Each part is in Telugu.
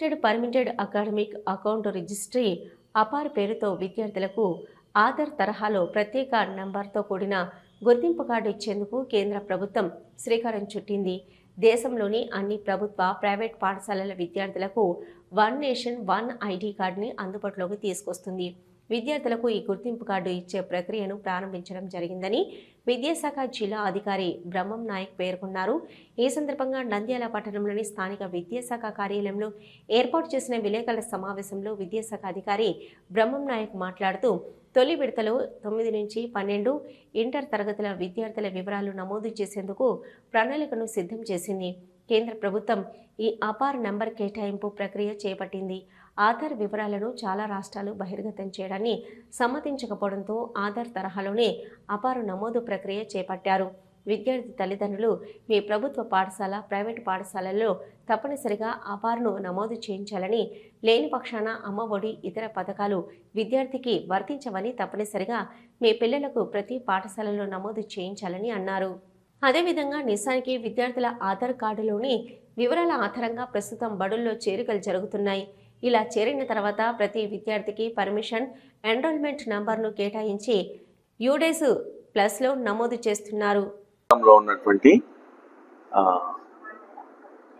Ted permitted academic account registry APAAR పేరుతో విద్యార్థులకు ఆధార్ తరహాలో ప్రత్యేక నంబర్తో కూడిన గుర్తింపు కార్డు ఇచ్చేందుకు కేంద్ర ప్రభుత్వం శ్రీకారం చుట్టింది. దేశంలోని అన్ని ప్రభుత్వ ప్రైవేట్ పాఠశాలల విద్యార్థులకు వన్ నేషన్ వన్ ఐడి కార్డుని అందుబాటులోకి తీసుకొస్తుంది. విద్యార్థులకు ఈ గుర్తింపు కార్డు ఇచ్చే ప్రక్రియను ప్రారంభించడం జరిగిందని విద్యాశాఖ జిల్లా అధికారి బ్రహ్మం నాయక్ పేర్కొన్నారు. ఈ సందర్భంగా నంద్యాల పట్టణంలోని స్థానిక విద్యాశాఖ కార్యాలయంలో ఏర్పాటు చేసిన విలేకరుల సమావేశంలో విద్యాశాఖ అధికారి బ్రహ్మం నాయక్ మాట్లాడుతూ తొలి విడతలో తొమ్మిది నుంచి పన్నెండు ఇంటర్ తరగతుల విద్యార్థుల వివరాలు నమోదు చేసేందుకు ప్రణాళికను సిద్ధం చేసింది. కేంద్ర ప్రభుత్వం ఈ అపార్ నంబర్ కేటాయింపు ప్రక్రియ చేపట్టింది. ఆధార్ వివరాలను చాలా రాష్ట్రాలు బహిర్గతం చేయడాన్ని సమ్మతించకపోవడంతో ఆధార్ తరహాలోనే అపారు నమోదు ప్రక్రియ చేపట్టారు. విద్యార్థి తల్లిదండ్రులు మీ ప్రభుత్వ పాఠశాల ప్రైవేటు పాఠశాలల్లో తప్పనిసరిగా అపారును నమోదు చేయించాలని లేని పక్షాన అమ్మఒడి ఇతర పథకాలు విద్యార్థికి వర్తించవని తప్పనిసరిగా మీ పిల్లలకు ప్రతి పాఠశాలలో నమోదు చేయించాలని అన్నారు. అదేవిధంగా నిజానికి విద్యార్థుల ఆధార్ కార్డులోని వివరాల ఆధారంగా ప్రస్తుతం బడుల్లో చేరికలు జరుగుతున్నాయి. ఇలా చేరిన తర్వాత ప్రతి విద్యార్థికి పర్మిషన్ ఎన్రోల్మెంట్ నంబర్ను కేటాయించి యూడేస్ ప్లస్లో నమోదు చేస్తున్నారు. ఉన్నటువంటి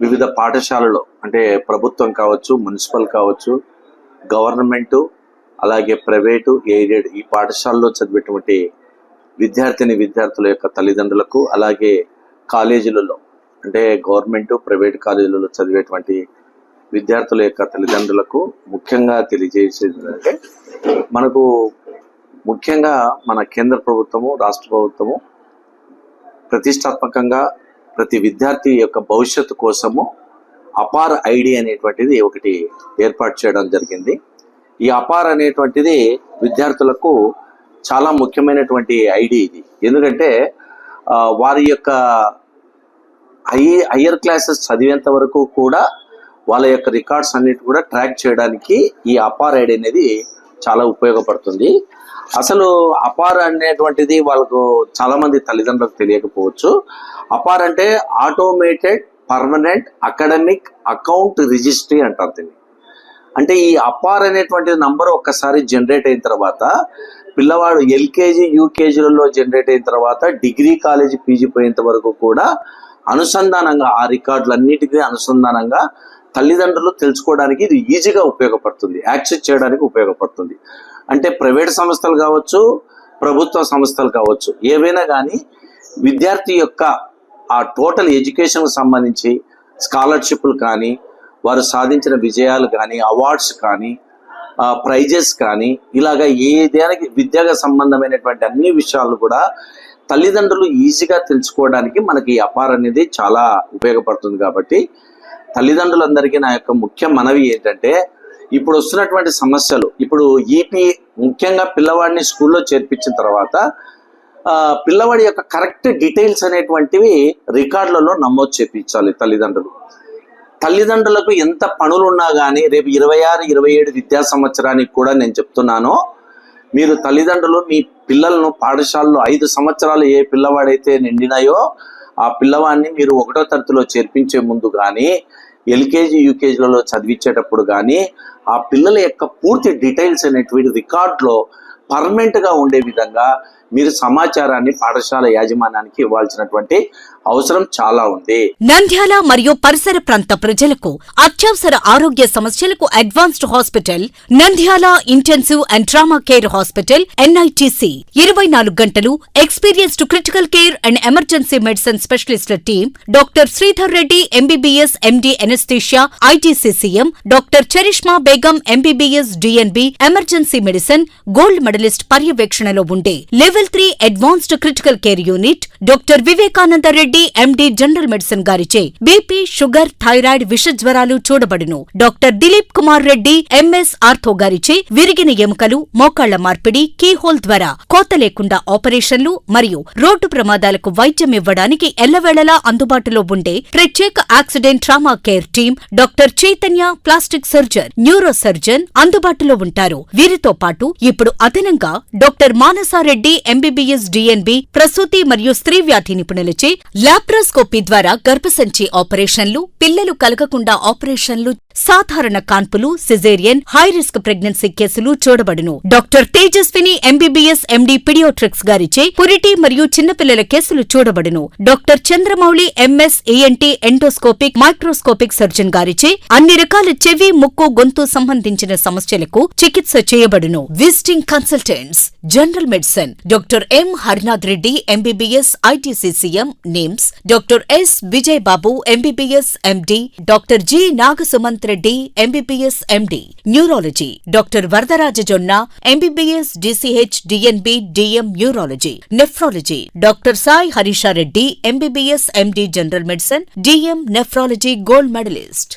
వివిధ పాఠశాలలో అంటే ప్రభుత్వం కావచ్చు మున్సిపల్ కావచ్చు గవర్నమెంటు అలాగే ప్రైవేటు ఎయిడెడ్ ఈ పాఠశాలలో చదివేటువంటి విద్యార్థిని విద్యార్థుల యొక్క తల్లిదండ్రులకు అలాగే కాలేజీలలో అంటే గవర్నమెంట్ ప్రైవేట్ కాలేజీలలో చదివేటువంటి విద్యార్థుల యొక్క తల్లిదండ్రులకు ముఖ్యంగా తెలియజేసేది ఏంటంటే మనకు ముఖ్యంగా మన కేంద్ర ప్రభుత్వము రాష్ట్ర ప్రభుత్వము ప్రతిష్టాత్మకంగా ప్రతి విద్యార్థి యొక్క భవిష్యత్తు కోసము అపార్ ఐడి అనేటువంటిది ఒకటి ఏర్పాటు చేయడం జరిగింది. ఈ అపార్ అనేటువంటిది విద్యార్థులకు చాలా ముఖ్యమైనటువంటి ఐడి ఇది. ఎందుకంటే వారి యొక్క హై హయ్యర్ క్లాసెస్ చదివేంత వరకు కూడా వాళ్ళ యొక్క రికార్డ్స్ అన్నిటి కూడా ట్రాక్ చేయడానికి ఈ అపార్ ఐడి అనేది చాలా ఉపయోగపడుతుంది. అసలు అపార్ అనేటువంటిది వాళ్ళకు చాలా మంది తల్లిదండ్రులకు తెలియకపోవచ్చు. అపార్ అంటే automated permanent academic account registry అంటారు దీన్ని. అంటే ఈ అపార్ అనేటువంటి నంబర్ ఒక్కసారి జనరేట్ అయిన తర్వాత పిల్లవాడు ఎల్కేజీ యూకేజీలలో జనరేట్ అయిన తర్వాత డిగ్రీ కాలేజీ పీజీ పోయేంత వరకు కూడా అనుసంధానంగా ఆ రికార్డులన్నిటికీ అనుసంధానంగా తల్లిదండ్రులు తెలుసుకోవడానికి ఇది ఈజీగా ఉపయోగపడుతుంది యాక్సెస్ చేయడానికి ఉపయోగపడుతుంది. అంటే ప్రైవేట్ సంస్థలు కావచ్చు ప్రభుత్వ సంస్థలు కావచ్చు ఏవైనా కానీ విద్యార్థి యొక్క ఆ టోటల్ ఎడ్యుకేషన్కు సంబంధించి స్కాలర్షిప్లు కానీ వారు సాధించిన విజయాలు కానీ అవార్డ్స్ కానీ ప్రైజెస్ కానీ ఇలాగ ఏదానికి విద్యగా సంబంధమైనటువంటి అన్ని విషయాలు కూడా తల్లిదండ్రులు ఈజీగా తెలుసుకోవడానికి మనకి ఈ అపార్ అనేది చాలా ఉపయోగపడుతుంది కాబట్టి తల్లిదండ్రులందరికీ నా యొక్క ముఖ్య మనవి ఏంటంటే ఇప్పుడు వస్తున్నటువంటి సమస్యలు ఇప్పుడు ఈపీ ముఖ్యంగా పిల్లవాడిని స్కూల్లో చేర్పించిన తర్వాత పిల్లవాడి యొక్క కరెక్ట్ డీటెయిల్స్ అనేటువంటివి రికార్డులలో నమోదు చేపించాలి తల్లిదండ్రులు. తల్లిదండ్రులకు ఎంత పనులు ఉన్నా కానీ రేపు ఇరవై ఆరు ఇరవై ఏడు విద్యా సంవత్సరానికి కూడా నేను చెప్తున్నాను మీరు తల్లిదండ్రులు మీ పిల్లలను పాఠశాలలో ఐదు సంవత్సరాలు ఏ పిల్లవాడైతే నిండినాయో ఆ పిల్లవాడిని మీరు ఒకటో తరగతిలో చేర్పించే ముందు కానీ ఎల్కేజీ యూకేజీలలో చదివించేటప్పుడు కానీ ఆ పిల్లల యొక్క పూర్తి డీటెయిల్స్ అనేటువంటి రికార్డులో పర్మనెంట్గా ఉండే విధంగా మీరు సమాచారాన్ని పాఠశాల యాజమాన్యానికి ఇవ్వాల్సినటువంటి అవసరం చాలా ఉంది. నంద్యాల మరియు పరిసర ప్రాంత ప్రజలకు అత్యవసర ఆరోగ్య సమస్యలకు advanced hospital Nandyala intensive and trauma care hospital NITC. ఇరవై నాలుగు గంటలు experienced critical care and emergency medicine స్పెషలిస్టుల team doctor Sridhar Reddy MBBS MD anaesthesia ITCCM doctor Charishma Begum MBBS DNB emergency medicine gold specialist పర్యవేక్షణలో ఉండే level three advanced critical care unit doctor Vivekananda Reddy MD general medicine గారిచే బీపీ షుగర్ థైరాయిడ్ విష జ్వరాలు చూడబడును. Doctor Dilip Kumar Reddy MS ortho గారిచే విరిగిన ఎముకలు మోకాళ్ళ మార్పిడి కీహోల్ ద్వారా కోత లేకుండా ఆపరేషన్లు మరియు రోడ్డు ప్రమాదాలకు వైద్యం ఇవ్వడానికి ఎల్లవేళలా అందుబాటులో ఉండే ప్రత్యేక accident trauma care team doctor Chaitanya plastic surgeon neuro surgeon అందుబాటులో ఉంటారు. వీరితో పాటు ఇప్పుడు అదనంగా డాక్టర్ మానసారెడ్డి ఎంబీబీఎస్ డిఎన్బి ప్రసూతి మరియు స్త్రీ వ్యాధి నిపుణులచే లాప్రోస్కోపీ ద్వారా గర్భసంచి ఆపరేషన్లు పిల్లలు కలగకుండా ఆపరేషన్లు సాధారణ కాన్పులు సిజేరియన్ హై రిస్క్ ప్రెగ్నెన్సీ కేసులు చూడబడును. Doctor Tejaswini MBBS MD paediatrics గారిచే పురిటి మరియు చిన్నపిల్లల కేసులు చూడబడును. Doctor Chandramouli MS ENT endoscopic microscopic surgeon గారిచే అన్ని రకాల చెవి ముక్కు గొంతు సంబంధించిన సమస్యలకు చికిత్స చేయబడును. Visiting consultants general medicine doctor M Harinath Reddy MBBS ITCCM NIMS doctor S Vijay Babu MBBS MD doctor G Nagasumanth Reddy MBBS MD neurology doctor Varadaraja Jonna MBBS DCH DNB DM neurology nephrology doctor Sai Harishareddy MBBS MD general medicine DM nephrology gold medalist